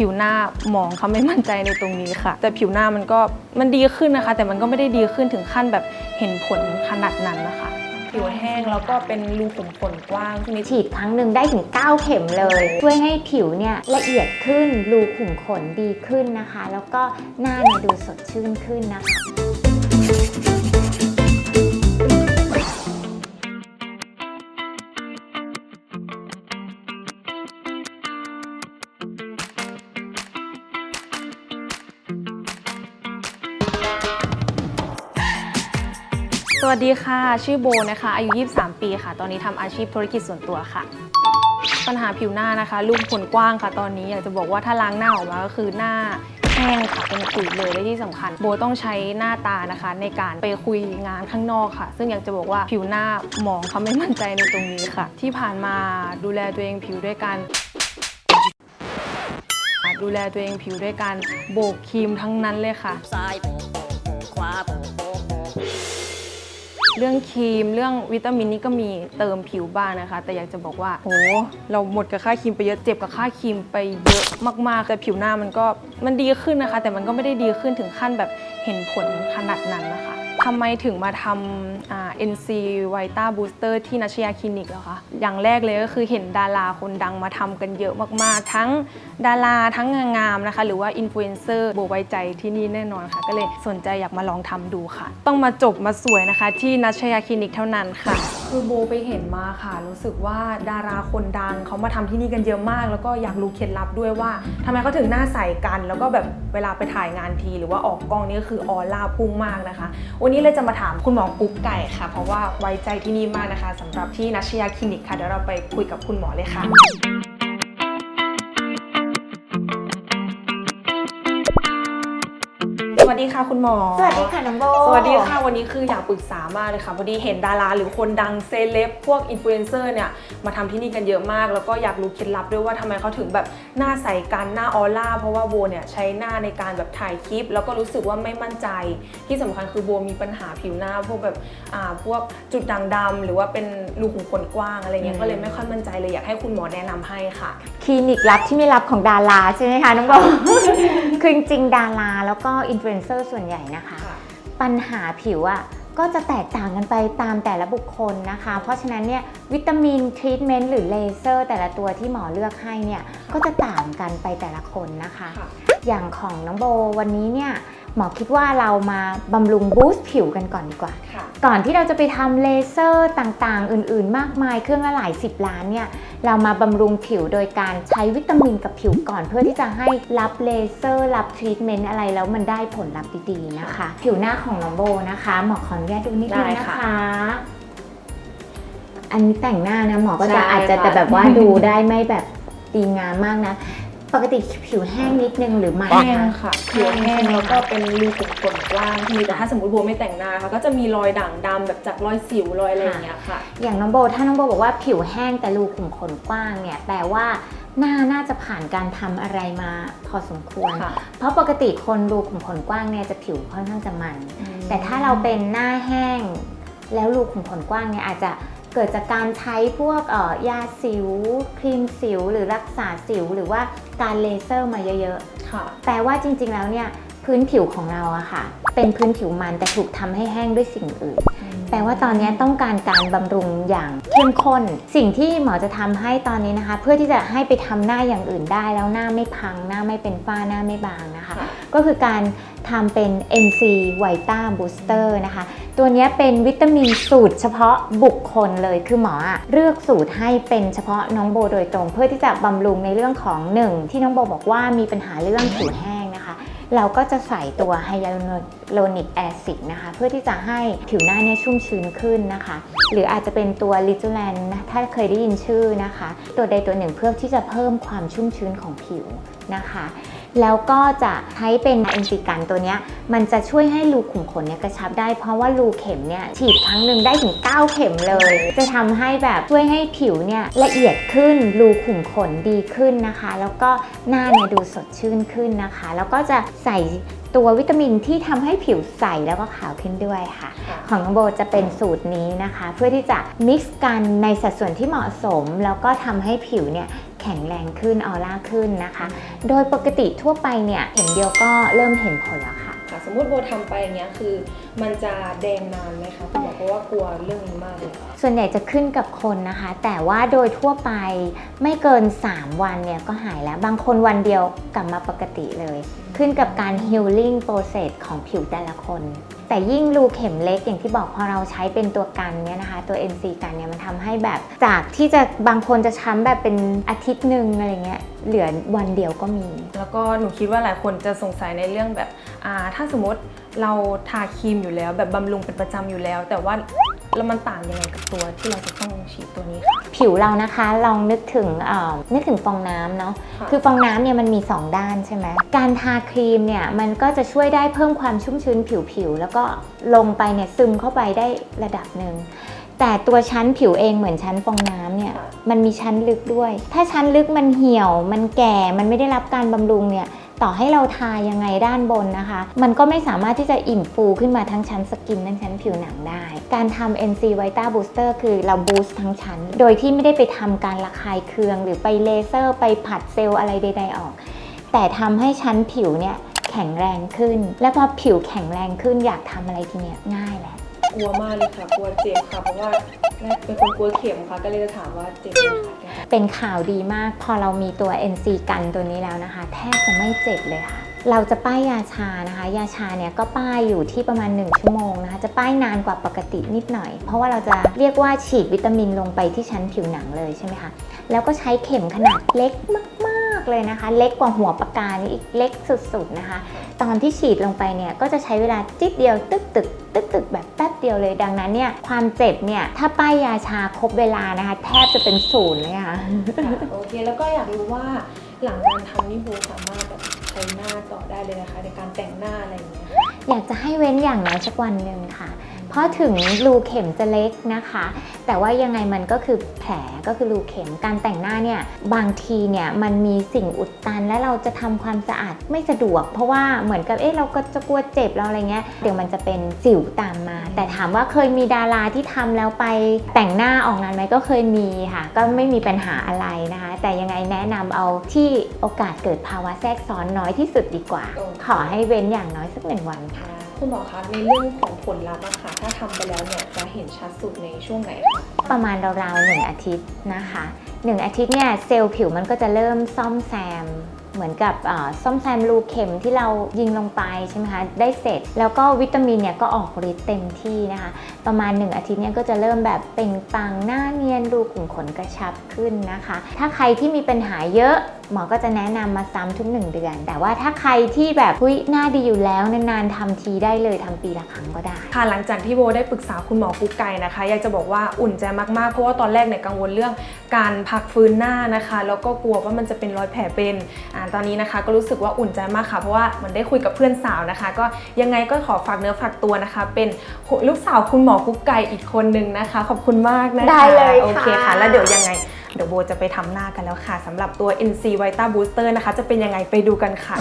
ผิวหน้าหมองเขาไม่มั่นใจในตรงนี้ค่ะ แต่ผิวหน้ามันก็มันดีขึ้นนะคะ แต่มันก็ไม่ได้ดีขึ้นถึงขั้นแบบเห็นผลขนาดนั้นนะคะ ผิวแห้งแล้วก็เป็นรูขุมขนกว้างนิดฉีดครั้งหนึ่งได้ถึง 9 เข็มเลย ช่วยให้ผิวเนี่ยละเอียดขึ้นรูขุมขนดีขึ้นนะคะ แล้วก็หน้าเนี่ยดูสดชื่นขึ้นนะคะ วัสดีค่ะ ชื่อโบนะคะ อายุ 23 ปีค่ะ ตอนนี้ทำอาชีพธุรกิจส่วนตัวค่ะ ปัญหาผิวหน้านะคะรูขุมขนกว้างค่ะ ตอนนี้อยากจะบอกว่าถ้าล้างหน้าออกมาก็คือหน้าแห้งค่ะเป็นขุยเลยและที่สำคัญ โบต้องใช้หน้าตานะคะ ในการไปคุยงานข้างนอกค่ะ ซึ่งอยากจะบอกว่าผิวหน้าหมองเขาไม่มั่นใจในตรงนี้ค่ะ ที่ผ่านมาดูแลตัวเองผิวด้วยการดูแลตัวเองผิวด้วยการโบกครีมทั้งนั้นเลยค่ะซ้ายโบกขวาโบก เรื่องครีม เรื่องวิตามินนี่ก็มีเติมผิวบ้างนะคะ แต่อยากจะบอกว่าโหเราหมดกับค่าครีมไปเยอะเจ็บกับค่าครีมไปเยอะมากๆแต่ผิวหน้ามันก็มันดีขึ้นนะคะ แต่มันก็ไม่ได้ดีขึ้นถึงขั้นแบบเห็นผลขนาดนั้นนะคะ ทำไมถึงมาทำอ่า NC Vita Booster ที่นัชยาคลินิกเหรอคะ อย่างแรกเลยก็คือเห็นดาราคนดังมาทำกันเยอะมากๆ ทั้งดาราทั้งงางงามนะคะ หรือว่าอินฟลูเอนเซอร์โบไว้ใจที่นี่แน่นอนค่ะ ก็เลยสนใจอยากมาลองทำดูค่ะ ต้องมาจบมาสวยนะคะ ที่นัชยาคลินิกเท่านั้นค่ะ คือโบไปเห็นมาค่ะ รู้สึกว่าดาราคนดังเขามาทำที่นี่กันเยอะมาก แล้วก็อยากรู้เคล็ดลับด้วยว่าทำไมเขาถึงหน้าใสกัน แล้วก็แบบเวลาไปถ่ายงานที หรือว่าออกกล้องนี่ก็คือออร่าพุ่งมากนะคะ วันนี้เลยจะมาถามคุณหมอกุ๊กไก่ค่ะ เพราะว่าไว้ใจที่นี่มากนะคะสำหรับที่นัชยาคลินิกค่ะเดี๋ยวเราไปคุยกับคุณหมอเลยค่ะ สวัสดีค่ะคุณหมอ สวัสดีค่ะน้องโบ สวัสดีค่ะวันนี้คืออยากปรึกษามากเลยค่ะพอดีเห็นดาราหรือคนดังเซเลบพวกอินฟลูเอนเซอร์เนี่ยมาทำที่นี่กันเยอะมาก แล้วก็อยากรู้เคล็ดลับด้วยว่าทำไมเขาถึงแบบหน้าใสกันหน้าออร่าเพราะว่าโบเนี่ยใช้หน้าในการแบบถ่ายคลิป แล้วก็รู้สึกว่าไม่มั่นใจ ที่สำคัญคือโบมีปัญหาผิวหน้า พวกแบบอ่าพวกจุดด่างดำหรือว่าเป็นรูขุมขนกว้างอะไรเงี้ยก็เลยไม่ค่อยมั่นใจเลยอยากให้คุณหมอแนะนำให้ค่ะ คลินิกลับที่ไม่รับของดาราใช่ไหมคะน้องโบคือจริงๆดาราแล้วก็อินฟลูเอนเซอร์ส่วนใหญ่นะคะ ปัญหาผิวอะ่ะก็จะแตกต่างกันไปตามแต่ละบุคคลนะคะ เพราะฉะนั้นเนี่ยวิตามินทรีทเมนต์หรือเลเซอร์แต่ละตัวที่หมอเลือกให้เนี่ยก็จะต่างกันไปแต่ละคนนะคะค่ะอย่างของน้องโบวันนี้เนี่ย หมอคิดว่าเรามาบำรุงบูสต์ผิวกันก่อนดีกว่าค่ะก่อนที่เราจะไปทำเลเซอร์ต่างๆ อื่นๆ มากมายเครื่องละหลายสิบล้านเนี่ยเรามาบำรุงผิวโดยการใช้วิตามินกับผิวก่อน เพื่อที่จะให้รับเลเซอร์รับทรีทเมนต์อะไรแล้วมันได้ผลลัพธ์ดีๆนะคะ ผิวหน้าของน้องโบนะคะหมอขออนุญาตดูนิดนึงได้นะค่ะคะ อันนี้แต่งหน้านะหมอก็จะใช่อาจจะค่ะแต่แบบว่าดูได้ไม่แบบดีงามมากนะ ปกติผิวแห้งนิดนึงหรือมันแห้งคะค่ะผิวแห้งแล้วก็เป็นรูขุมขนกว้างทีนี้แต่ถ้าสมมติโบไม่แต่งหน้าค่ะก็จะมีรอยด่างดำแบบจากรอยสิวรอยอะไรอย่างเงี้ยค่ะ อย่างน้องโบถ้าน้องโบบอกว่าผิวแห้งแต่รูขุมขนกว้างเนี่ยแปลว่าหน้าน่าจะผ่านการทำอะไรมาพอสมควร ค่ะ เพราะปกติคนรูขุมขนกว้างเนี่ยจะผิวค่อนข้างจะมัน แต่ถ้าเราเป็นหน้าแห้งแล้วรูขุมขนกว้างเนี่ยอาจจะ เกิดจากการใช้พวกเอ่อยาสิว ครีมสิว หรือรักษาสิว หรือว่าการเลเซอร์มาเยอะๆค่ะแปลว่าจริงๆแล้วเนี่ยพื้นผิวของเราอะค่ะ เป็นพื้นผิวมันแต่ถูกทำให้แห้งด้วยสิ่งอื่น แปลว่าตอนนี้ต้องการการบำรุงอย่างเข้มข้น สิ่งที่หมอจะทำให้ตอนนี้นะคะ เพื่อที่จะให้ไปทำหน้าอย่างอื่นได้แล้วหน้าไม่พัง หน้าไม่เป็นฝ้าหน้าไม่บางนะคะค่ะก็คือการ ทำเป็น NC Vita Booster นะคะ ตัวนี้เป็นวิตามินสูตรเฉพาะบุคคลเลยคือหมออะเลือกสูตรให้เป็นเฉพาะน้องโบโดยตรง เพื่อที่จะบำรุงในเรื่องของหนึ่งที่น้องโบบอกว่ามีปัญหาเรื่องผิวแห้งนะคะเราก็จะใส่ตัวไฮยาลูโรนิกแอซิดนะคะ เพื่อที่จะให้ผิวหน้าเนี่ยชุ่มชื้นขึ้นนะคะ หรืออาจจะเป็นตัวลิจูแลนนะถ้าเคยได้ยินชื่อนะคะ ตัวใดตัวหนึ่งเพื่อที่จะเพิ่มความชุ่มชื้นของผิวนะคะ แล้วก็จะใช้เป็นเอนซิกันตัวนี้มันจะช่วยให้รูขุมขนเนี่ยกระชับได้ เพราะว่ารูเข็มเนี่ยฉีดครั้งหนึ่งได้ถึง 9 เข็มเลย จะทำให้แบบช่วยให้ผิวเนี่ยละเอียดขึ้นรูขุมขนดีขึ้นนะคะ แล้วก็หน้าเนี่ยดูสดชื่นขึ้นนะคะ แล้วก็จะใส่ตัววิตามินที่ทำให้ผิวใสแล้วก็ขาวขึ้นด้วยค่ะ ของโบจะเป็นสูตรนี้นะคะ เพื่อที่จะมิกซ์กันในสัดส่วนที่เหมาะสม แล้วก็ทำให้ผิวเนี่ย แข็งแรงขึ้นออร่าขึ้นนะคะ โดยปกติทั่วไปเนี่ยเข็มเดียวก็เริ่มเห็นผลแล้วค่ะ ค่ะ สมมติโบทำไปอย่างเงี้ยคือ มันจะแดงนานไหมคะคุณหมอเพราะว่ากลัวเรื่องนี้มากเลย ส่วนใหญ่จะขึ้นกับคนนะคะ แต่ว่าโดยทั่วไปไม่เกิน 3 วันเนี่ยก็หายแล้ว บางคนวันเดียวกลับมาปกติเลย ขึ้นกับการ healing process ของผิวแต่ละคน แต่ยิ่งรูเข็มเล็กอย่างที่บอกพอเราใช้เป็นตัวกันเนี่ยนะคะ ตัว NC กันเนี่ยมันทำให้แบบจากที่จะบางคนจะช้ำแบบเป็นอาทิตย์หนึ่งอะไรเงี้ยเหลือวันเดียวก็มี แล้วก็หนูคิดว่าหลายคนจะสงสัยในเรื่องแบบอ่าถ้าสมมติเราทาครีมอยู่แล้ว แบบบำรุงเป็นประจำอยู่แล้ว แต่ว่า แล้วมันต่างยังไงกับตัวที่เราจะต้องฉีดตัวนี้คะผิวเรานะคะลองนึกถึงเอ่อนึกถึงฟองน้ำเนาะค่ะ คือฟองน้ำเนี่ยมันมี 2 ด้านใช่ไหมการทาครีมเนี่ยมันก็จะช่วยได้เพิ่มความชุ่มชื้นผิวๆแล้วก็ลงไปเนี่ยซึมเข้าไปได้ระดับหนึ่งแต่ตัวชั้นผิวเองเหมือนชั้นฟองน้ำเนี่ยมันมีชั้นลึกด้วย ถ้าชั้นลึกมันเหี่ยวมันแก่มันไม่ได้รับการบำรุงเนี่ย ต่อให้เราทายังไงด้านบนนะคะ มันก็ไม่สามารถที่จะอิ่มฟูขึ้นมาทั้งชั้นสกินทั้งชั้นผิวหนังได้ การทำ NC Vita Booster คือเราบูสต์ทั้งชั้น โดยที่ไม่ได้ไปทำการระคายเคือง หรือไปเลเซอร์ไปผัดเซลล์อะไรใด ๆออก แต่ทำให้ชั้นผิวเนี่ยแข็งแรงขึ้น และพอผิวแข็งแรงขึ้นอยากทำอะไรทีเนี้ยง่ายแหละ กลัวมากเลยค่ะกลัวเจ็บค่ะเพราะว่าแม่เป็นคนกลัวเข็มค่ะก็เลยจะถามว่าเจ็บไหมคะแกเป็นข่าวดีมากพอเรามีตัว NC กันตัวนี้แล้วนะคะ แทบจะไม่เจ็บเลยค่ะ เราจะป้ายยาชานะคะ ยาชาเนี่ยก็ป้ายอยู่ที่ประมาณ 1 ชั่วโมงนะคะ จะป้ายนานกว่าปกตินิดหน่อย เพราะว่าเราจะเรียกว่าฉีดวิตามินลงไปที่ชั้นผิวหนังเลยใช่ไหมคะแล้วก็ใช้เข็มขนาดเล็กมาก เลยนะคะ เล็กกว่าหัวปากกานี่อีกเล็กสุดๆนะคะ ตอนที่ฉีดลงไปเนี่ยก็จะใช้เวลาจิ๊ดเดียวตึกตึกตึกตึกแบบแป๊บเดียวเลยดังนั้นเนี่ยความเจ็บเนี่ยถ้าป้ายยาชาครบเวลานะคะ แทบจะเป็นศูนย์เลยค่ะค่ะโอเคแล้วก็อยากรู้ว่าหลังการทำนี่โบสามารถแบบใช้หน้าต่อได้เลยนะคะ ในการแต่งหน้าอะไรอย่างเงี้ยอยากจะให้เว้นอย่างน้อยสักวันหนึ่งค่ะ เพราะถึงรูเข็มจะเล็กนะคะ แต่ว่ายังไงมันก็คือแผลก็คือรูเข็มการแต่งหน้าเนี่ยบางทีเนี่ยมันมีสิ่งอุดตันและเราจะทำความสะอาดไม่สะดวก เพราะว่าเหมือนกับเอ๊ะเราก็จะกลัวเจ็บเราอะไรเงี้ยเดี๋ยวมันจะเป็นสิวตามมา แต่ถามว่าเคยมีดาราที่ทำแล้วไปแต่งหน้าออกงานไหมก็เคยมีค่ะ ก็ไม่มีปัญหาอะไรนะคะ แต่ยังไงแนะนำเอาที่โอกาสเกิดภาวะแทรกซ้อนน้อยที่สุดดีกว่า ขอให้เว้นอย่างน้อยสักหนึ่งวันค่ะ คุณหมอคะในเรื่องของผลลัพธ์อะค่ะ ถ้าทำไปแล้วเนี่ยจะเห็นชัดสุดในช่วงไหนคะประมาณราวๆหนึ่งอาทิตย์นะคะหนึ่งอาทิตย์เนี่ยเซลล์ผิวมันก็จะเริ่มซ่อมแซม เหมือนกับเอ่อซ่อมแซมรูเข็มที่เรายิงลงไปใช่ไหมคะได้เสร็จ แล้วก็วิตามินเนี่ยก็ออกฤทธิ์เต็มที่นะคะ ประมาณ 1 อาทิตย์เนี่ยก็จะเริ่มแบบเปล่งปลังหน้าเนียนรูขุมขนกระชับขึ้นนะคะ ถ้าใครที่มีปัญหาเยอะหมอก็จะแนะนำมาซ้ำทุก 1 เดือน แต่ว่าถ้าใครที่แบบหุ้ยหน้าดีอยู่แล้วนานๆทำทีได้เลยทำปีละครั้งก็ได้ ค่ะหลังจากที่โบได้ปรึกษาคุณหมอกุ๊กไก่นะคะ อยากจะบอกว่าอุ่นใจมากๆ เพราะว่าตอนแรกเนี่ยกังวลเรื่องการพักฟื้นหน้านะคะ แล้วก็กลัวว่ามันจะเป็นรอยแผลเป็นอ่าตอนนี้นะคะ ก็รู้สึกว่าอุ่นใจมากค่ะ เพราะว่ามันได้คุยกับเพื่อนสาวนะคะ ก็ยังไงก็ขอฝากเนื้อฝากตัวนะคะ เป็นลูกสาวคุณหมอกุ๊กไก่อีกคนนึงนะคะ ขอบคุณมากนะคะได้เลยค่ะ โอเคค่ะ แล้วเดี๋ยวยังไง เดี๋ยวโบจะไปทำหน้ากันแล้วค่ะสำหรับตัว NC Vita Booster นะคะ จะเป็นยังไงไปดูกันค่ะ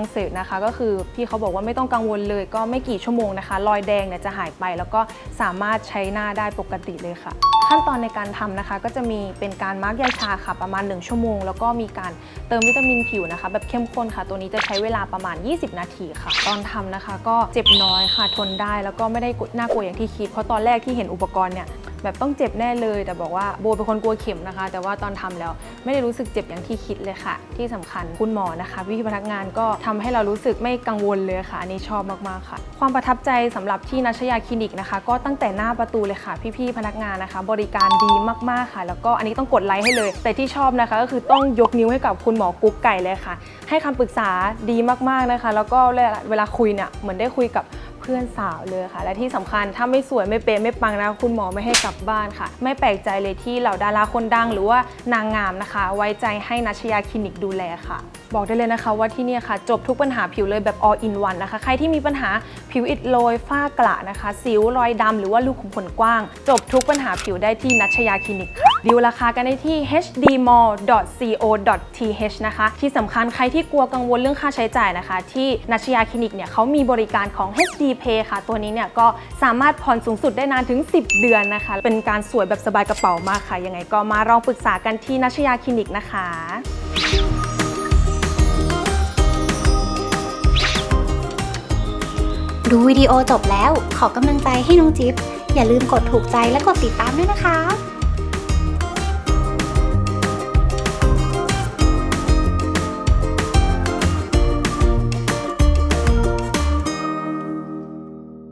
รู้สึกหลังเสร็จนะคะ ก็คือพี่เขาบอกว่าไม่ต้องกังวลเลย ก็ไม่กี่ชั่วโมงนะคะ รอยแดงเนี่ยจะหายไป แล้วก็สามารถใช้หน้าได้ปกติเลยค่ะ ขั้นตอนในการทำนะคะ ก็จะมีเป็นการมาร์กยาชาค่ะประมาณ 1 ชั่วโมง แล้วก็มีการเติมวิตามินผิวนะคะ แบบเข้มข้นค่ะ ตัวนี้จะใช้เวลาประมาณ 20 นาทีค่ะ ตอนทำนะคะ ก็เจ็บน้อยค่ะทนได้ แล้วก็ไม่ได้น่ากลัวอย่างที่คิด เพราะตอนแรกที่เห็นอุปกรณ์เนี่ย แบบต้องเจ็บแน่เลย แต่บอกว่าโบเป็นคนกลัวเข็มนะคะ แต่ว่าตอนทำแล้วไม่ได้รู้สึกเจ็บอย่างที่คิดเลยค่ะ ที่สำคัญคุณหมอนะคะพี่พนักงานก็ทำให้เรารู้สึกไม่กังวลเลยค่ะอันนี้ชอบมากๆค่ะ ความประทับใจสำหรับที่นัชยาคลินิกนะคะ ก็ตั้งแต่หน้าประตูเลยค่ะ พี่ๆพนักงานนะคะ บริการดีมากๆค่ะ แล้วก็อันนี้ต้องกดไลค์ให้เลย แต่ที่ชอบนะคะ ก็คือต้องยกนิ้วให้กับคุณหมอกุ๊กไก่เลยค่ะ ให้คำปรึกษาดีมากๆนะคะ แล้วก็เวลาคุยเนี่ยเหมือนได้คุยกับ เพื่อนสาวเลยค่ะ และที่สำคัญถ้าไม่สวยไม่เป๊ะไม่ปังนะคุณหมอไม่ให้กลับบ้านค่ะ ไม่แปลกใจเลยที่เหล่าดาราคนดังหรือว่านางงามนะคะ ไว้ใจให้นัชยาคลินิกดูแลค่ะ บอกได้เลยนะคะว่าที่นี่ค่ะ จบทุกปัญหาผิวเลยแบบ all in one นะคะ ใครที่มีปัญหาผิวอิดโรยฝ้ากระนะคะ สิวรอยดำหรือว่ารูกขุมขนกว้าง จบทุกปัญหาผิวได้ที่นัชยาคลินิกค่ะ ดีลราคากันได้ที่ hdmall.co.th นะคะ ที่สำคัญใครที่กลัวกังวลเรื่องค่าใช้จ่ายนะคะ ที่นัชยาคลินิกเนี่ยเขามีบริการของ HD Pay ค่ะ ตัวนี้เนี่ยก็สามารถผ่อนสูงสุดได้นานถึง 10 เดือนนะคะ เป็นการสวยแบบสบายกระเป๋ามากค่ะ ยังไงก็มาลองปรึกษากันที่นัชยาคลินิกนะคะดูวิดีโอจบแล้วขอกำลังใจให้น้องจิ๊บ อย่าลืมกดถูกใจและกดติดตามด้วยนะคะ